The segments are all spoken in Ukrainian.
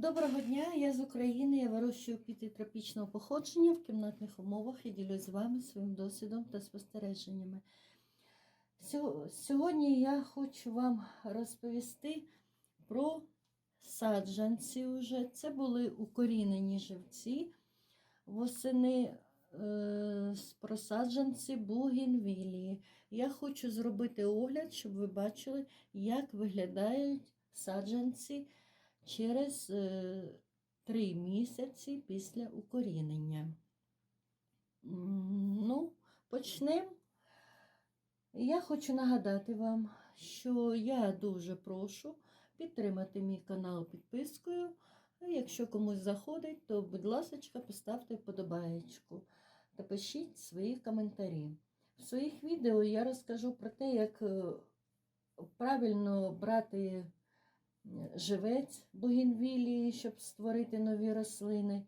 Доброго дня, я з України. Я вирощую квіти тропічного походження в кімнатних умовах і ділюсь з вами своїм досвідом та спостереженнями. Сьогодні я хочу вам розповісти про саджанці. Уже. Це були укорінені живці восени е, про саджанці бугенвілії. Я хочу зробити огляд, щоб ви бачили, як виглядають саджанці через е, три місяці після укорінення. Ну, почнемо. Я хочу нагадати вам, що я дуже прошу підтримати мій канал підпискою. А Якщо комусь заходить, то, будь ласка, поставте вподобаєчку та пишіть свої коментарі. В своїх відео я розкажу про те, як е, правильно брати живець бугінвілії, щоб створити нові рослини.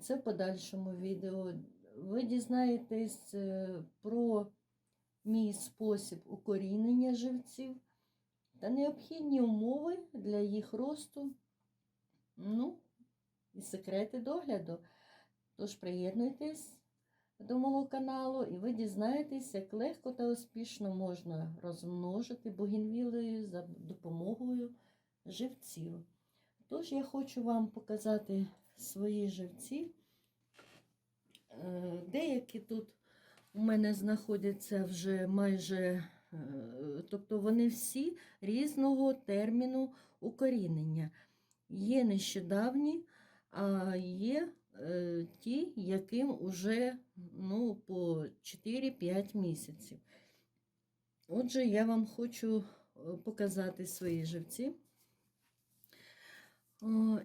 Це в подальшому відео. Ви дізнаєтесь е, про мій спосіб укорінення живців та необхідні умови для їх росту, ну, і секрети догляду. Тож приєднуйтесь до мого каналу, і ви дізнаєтесь, як легко та успішно можна розмножити бугінвілію за допомогою живців. Тож я хочу вам показати свої живці. Е, Деякі тут у мене знаходяться вже майже, е, тобто вони всі різного терміну укорінення. Є нещодавні, а є е, ті, яким уже ну, по 4-5 місяців. Отже, я вам хочу показати свої живці.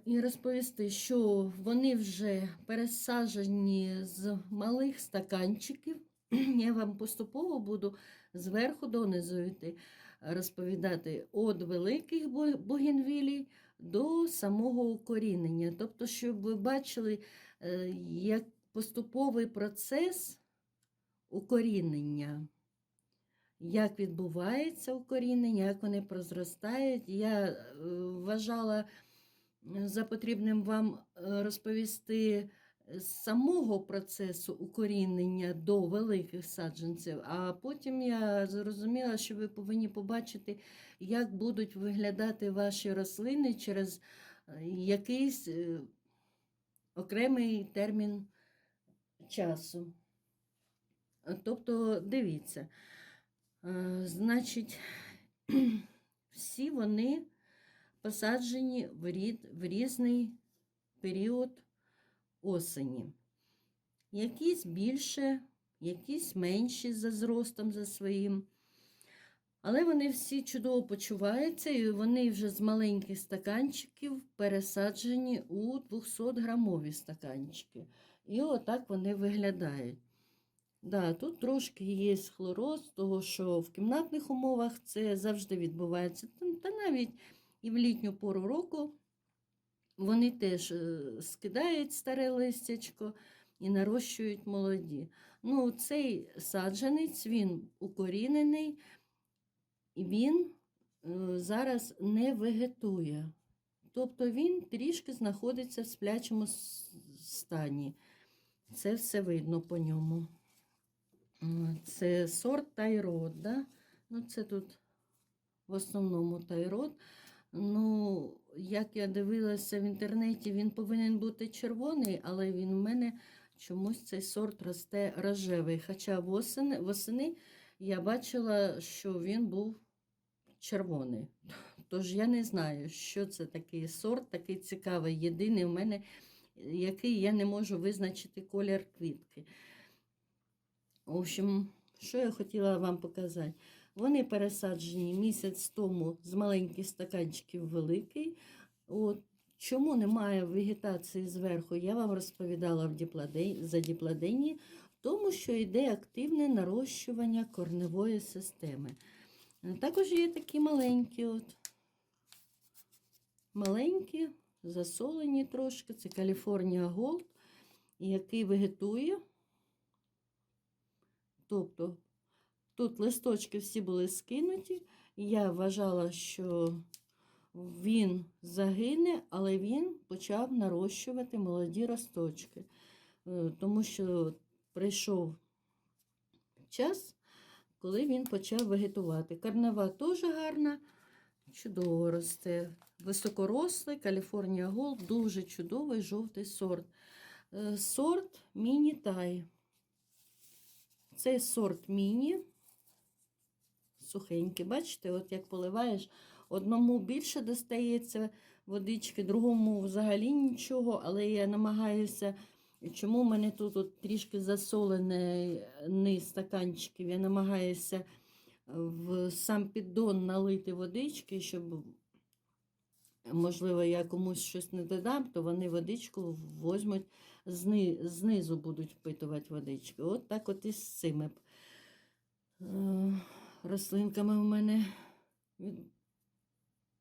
І розповісти, що вони вже пересаджені з малих стаканчиків. Я вам поступово буду зверху донизу йти розповідати від великих бугенвілій до самого укорінення. Тобто, щоб ви бачили, е, як поступовий процес укорінення. Як відбувається укорінення, як вони прозростають. Я е, вважала за потрібним вам е, розповісти з самого процесу укорінення до великих саджанців, а потім я зрозуміла, що ви повинні побачити, як будуть виглядати ваші рослини через е, якийсь е, окремий термін часу. Тобто, дивіться, значить, всі вони посаджені в, різний період осені. Якісь більше, якісь менші за зростом за своїм. Але вони всі чудово почуваються, і вони вже з маленьких стаканчиків пересаджені у 200-грамові стаканчики. І отак вони виглядають. Да, тут трошки є хлороз, того що в кімнатних умовах це завжди відбувається. Та навіть і в літню пору року вони теж е, скидають старе листячко і нарощують молоді. Ну, цей саджанець, він укорінений, і він е, зараз не вегетує. Тобто він трішки знаходиться в сплячому стані. Це все видно по ньому. Це сорт тайрод. Ну, це тут в основному тайрод. Ну, як я дивилася в інтернеті, він повинен бути червоний, але він у мене чомусь цей сорт росте рожевий. Хоча восени, восени я бачила, що він був червоний. Тож я не знаю, що це такий сорт, такий цікавий. Єдиний у мене, який я не можу визначити колір квітки. В общем, що я хотіла вам показати? Вони пересаджені місяць тому з маленьких стаканчиків великий. От. Чому немає вегетації зверху, я вам розповідала в діпладе- за діпладені, тому що йде активне нарощування корневої системи. Також є такі маленькі, от. маленькі, засолені трошки, це Каліфорнія Голд, який вегетує. Тобто тут листочки всі були скинуті. Я вважала, що він загине, але він почав нарощувати молоді росточки. Е, Тому що прийшов час, коли він почав вегетувати. Карнава теж гарна, чудово росте. Високорослий Каліфорнія Голд, дуже чудовий жовтий сорт. Е, Сорт Міні Тай. Це сорт міні. Сухенький, бачите, от як поливаєш, одному більше достається водички, другому взагалі нічого, але я намагаюся. Чому в мене тут от трішки засолений низ стаканчиків? Я намагаюся в сам піддон налити водички, щоб, можливо, я комусь щось не додам, то вони водичку возьмуть зни, знизу будуть впитувати водички. От так от і цими е, рослинками у мене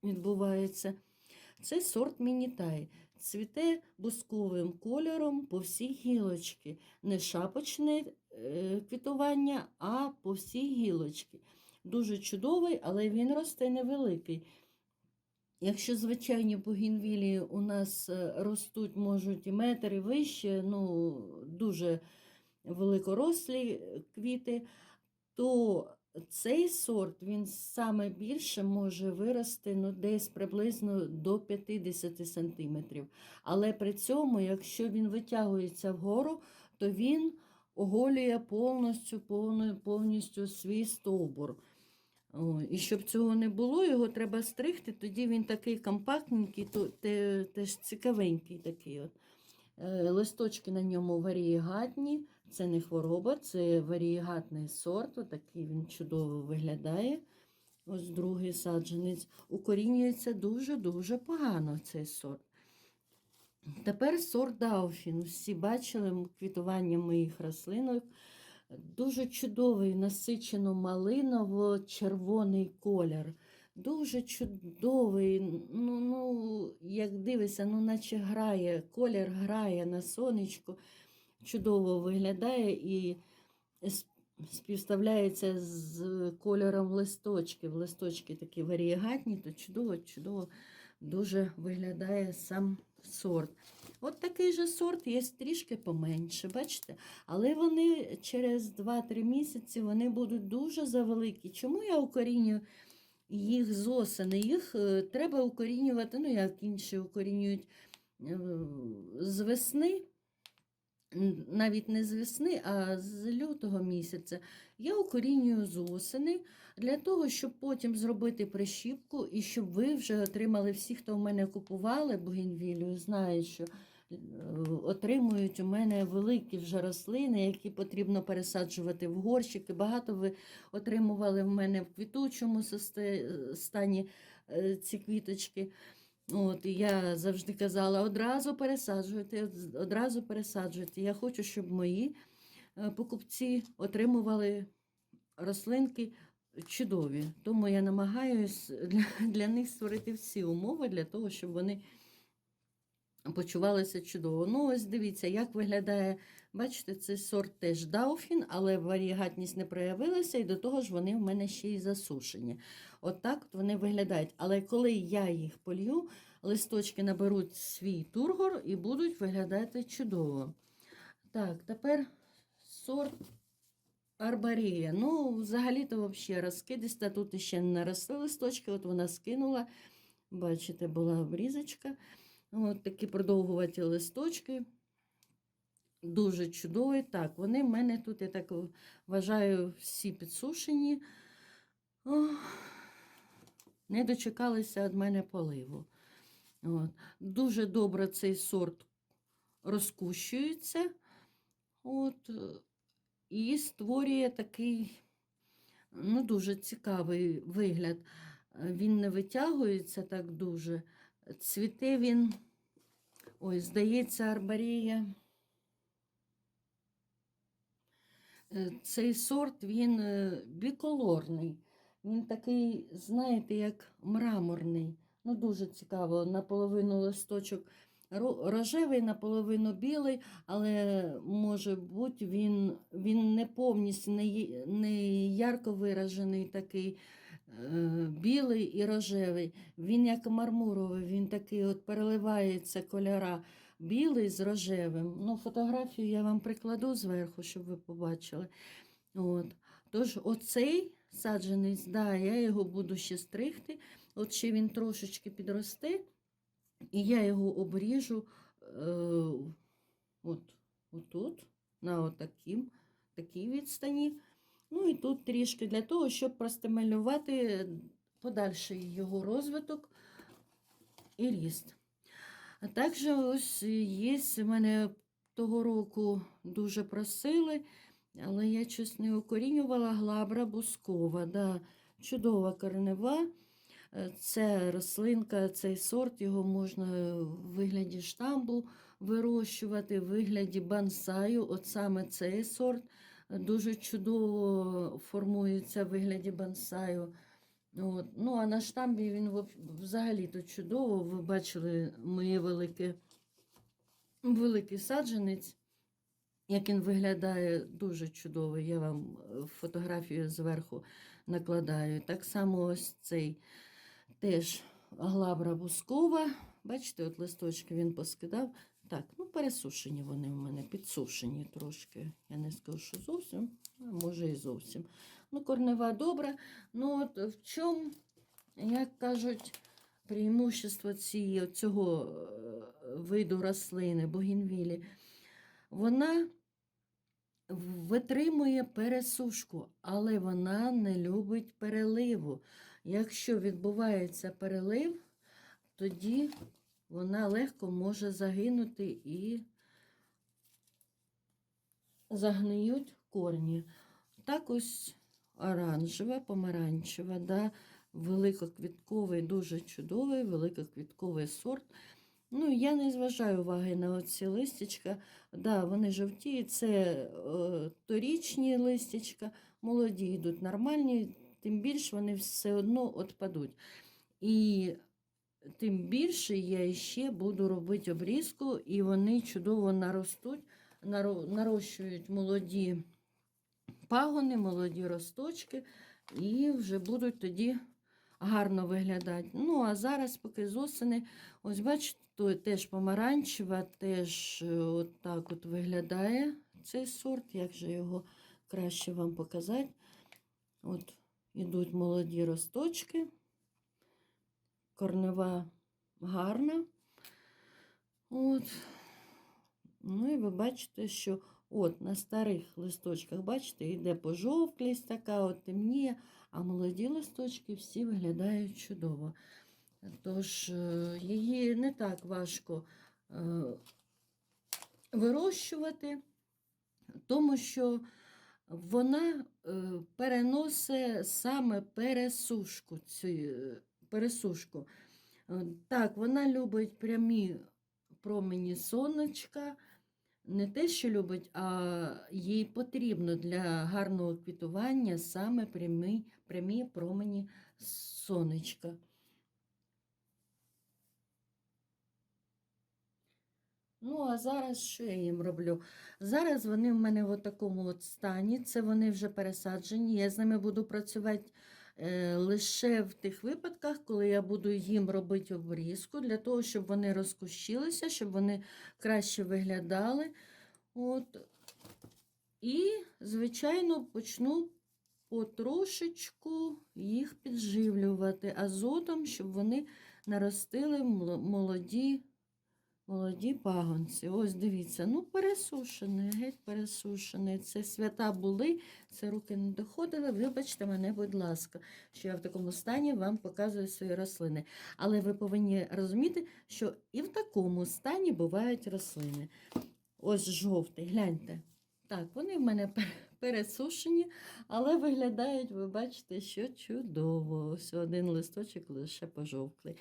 відбувається. Це сорт мінітай. Цвіте бусковим кольором по всій гілочці. Не шапочне е, квітування, а по всій гілочці. Дуже чудовий, але він росте невеликий. Якщо звичайні бугінвілії у нас е, ростуть, можуть і метр, і вище, ну, дуже великорослі квіти, то цей сорт він саме більше може вирости ну, десь приблизно до 50 см. Але при цьому, якщо він витягується вгору, то він оголює повністю, повністю, свій стовбур. І щоб цього не було, його треба стригти, тоді він такий компактненький, то, те, теж цікавенький такий. От. Е, Листочки на ньому варієгатні, це не хвороба, це варієгатний сорт, отакий він чудово виглядає. Ось другий саджанець. Укорінюється дуже-дуже погано цей сорт. Тепер сорт Дауфін. Всі бачили квітування моїх рослинок. Дуже чудовий, насичено малиново-червоний колір. Дуже чудовий, ну, ну, як дивишся, ну, наче грає, колір грає на сонечку, чудово виглядає і співставляється з кольором листочків. Листочки такі варієгатні, то чудово, чудово дуже виглядає сам сорт. От такий же сорт є трішки поменше, бачите? Але вони через 2-3 місяці вони будуть дуже завеликі. Чому я укорінюю їх з осени? Їх е, треба укорінювати, ну як інші укорінюють е, з весни. Навіть не з весни, а з лютого місяця. Я укорінюю з осени для того, щоб потім зробити прищіпку і щоб ви вже отримали всі, хто в мене купували бугенвілію, знають, що е, отримують у мене великі вже рослини, які потрібно пересаджувати в горщики. Багато ви отримували в мене в квітучому состе- стані е, ці квіточки. От, і я завжди казала, одразу пересаджуйте, одразу пересаджуйте. Я хочу, щоб мої е, покупці отримували рослинки чудові. Тому я намагаюся для, для них створити всі умови для того, щоб вони почувалися чудово. Ну, ось дивіться, як виглядає, бачите, цей сорт теж Дауфін, але варієгатність не проявилася, і до того ж вони в мене ще й засушені. От так от вони виглядають. Але коли я їх полью, листочки наберуть свій тургор і будуть виглядати чудово. Так, тепер сорт Арбарія. Ну, взагалі-то взагалі розкидиста. Тут ще не наросли листочки, от вона скинула. Бачите, була обрізочка. От такі продовгуваті листочки. Дуже чудові. Так, вони в мене тут, я так вважаю, всі підсушені. Ох, не дочекалися від мене поливу. От. Дуже добре цей сорт розкущується. От, е, і створює такий ну, дуже цікавий вигляд. Е, Він не витягується так дуже. Цвіте він, ой, здається, арбарія. Е, Цей сорт він біколорний. Він такий, знаєте, як мраморний. Ну, дуже цікаво. Наполовину листочок рожевий, наполовину білий, але може бути він, він не повністю не, не ярко виражений такий. е, білий і рожевий. Він як мармуровий, він такий от переливається кольора білий з рожевим. Ну, фотографію я вам прикладу зверху, щоб ви побачили. От. Тож оцей саджанець, да, я його буду ще стригти. От ще він трошечки підросте, і я його обріжу е, от, отут, на отаким, такій відстані. Ну і тут трішки для того, щоб простимулювати подальший його розвиток і ріст. А також ось є в мене того року дуже просили, але я щось не укорінювала глабра бускова. Да, чудова корнева. Е, Це рослинка, цей сорт, його можна в вигляді штамбу вирощувати, в вигляді бонсаю. От саме цей сорт дуже чудово формується в вигляді бонсаю. От. Ну, а на штамбі він взагалі-то чудово. Ви бачили моє велике, великий саджанець, як він виглядає дуже чудово. Я вам е, фотографію зверху накладаю. Так само ось цей теж глабра бускова. Бачите, от листочки він поскидав. Так, ну пересушені вони в мене, підсушені трошки. Я не скажу, що зовсім, а може і зовсім. Ну, корнева добра. Ну, от в чому, як кажуть, преимущество цього е, виду рослини, богінвілі, вона витримує пересушку, але вона не любить переливу. Якщо відбувається перелив, тоді вона легко може загинути і загниють корні. Так ось оранжева, помаранчева, да, великоквітковий, дуже чудовий, великоквітковий сорт. Ну, я не зважаю уваги на оці листячка. Да, вони жовті, це е, торічні листячка, молоді йдуть нормальні, тим більше вони все одно відпадуть. І тим більше я ще буду робити обрізку, і вони чудово наростуть, наро- нарощують молоді пагони, молоді росточки, і вже будуть тоді гарно виглядати. Ну, а зараз, поки з осени, ось бачите, теж помаранчева, теж е, от так от виглядає цей сорт. Як же його краще вам показати? От ідуть молоді росточки, корнева гарна. От. Ну і ви бачите, що от на старих листочках, бачите, йде пожовклість така, от темніє, а молоді листочки всі виглядають чудово. Тож е, її не так важко е, вирощувати, тому що вона е, переносить саме пересушку. Цю, пересушку. Так, вона любить прямі промені сонечка. Не те, що любить, а їй потрібно для гарного квітування саме прямі, прямі промені сонечка. Ну, а зараз що я їм роблю? Зараз вони в мене в такому от стані, це вони вже пересаджені. Я з ними буду працювати лише в тих випадках, коли я буду їм робити обрізку, для того, щоб вони розкущилися, щоб вони краще виглядали. От. І, звичайно, почну потрошечку їх підживлювати азотом, щоб вони наростили молоді, молоді пагонці. Ось дивіться, ну пересушений, геть пересушений. Це свята були, це руки не доходили. Вибачте мене, будь ласка, що я в такому стані вам показую свої рослини. Але ви повинні розуміти, що і в такому стані бувають рослини. Ось жовтий, гляньте. Так, вони в мене пересушені, але виглядають, ви бачите, що чудово. Ось один листочок лише пожовклий.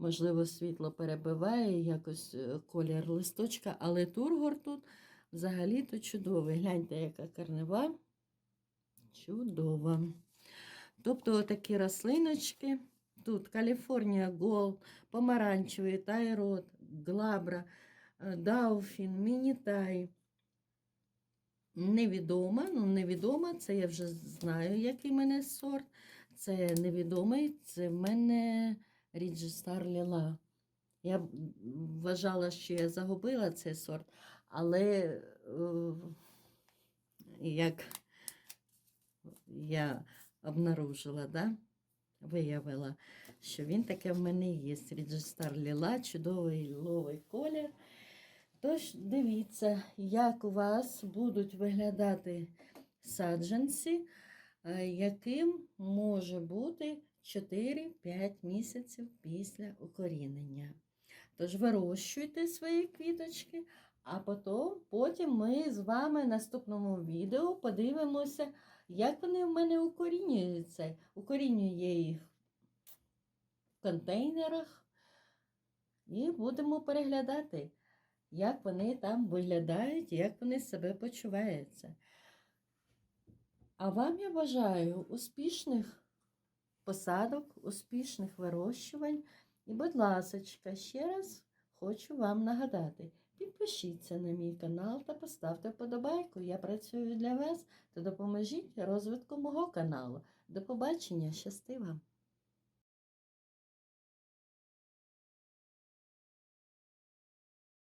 Можливо, світло перебиває якось е, колір листочка, але тургор тут взагалі-то чудовий. Гляньте, яка карнева. Чудова. Тобто, отакі рослиночки. Тут Каліфорнія Гол, помаранчевий, тайрот, глабра, е, дауфін, мінітай. Невідома, ну невідома, це я вже знаю, який мене сорт. це невідомий, це в мене Ріджестар Ліла. Я вважала, що я загубила цей сорт, але е, як я обнаружила, да? виявила, що він таке в мене є. Ріджестар Ліла, чудовий ліловий колір. Тож дивіться, як у вас будуть виглядати саджанці, е, яким може бути 4-5 місяців після укорінення. Тож вирощуйте свої квіточки, а потім, потім ми з вами в наступному відео подивимося, як вони в мене укорінюються. Укорінюю я їх в контейнерах і будемо переглядати, як вони там виглядають, як вони себе почуваються. А вам я бажаю успішних посадок, успішних вирощувань. І, будь ласочка, ще раз хочу вам нагадати: підпишіться на мій канал та поставте вподобайку. Я працюю для вас та допоможіть розвитку мого каналу. До побачення, щасти вам!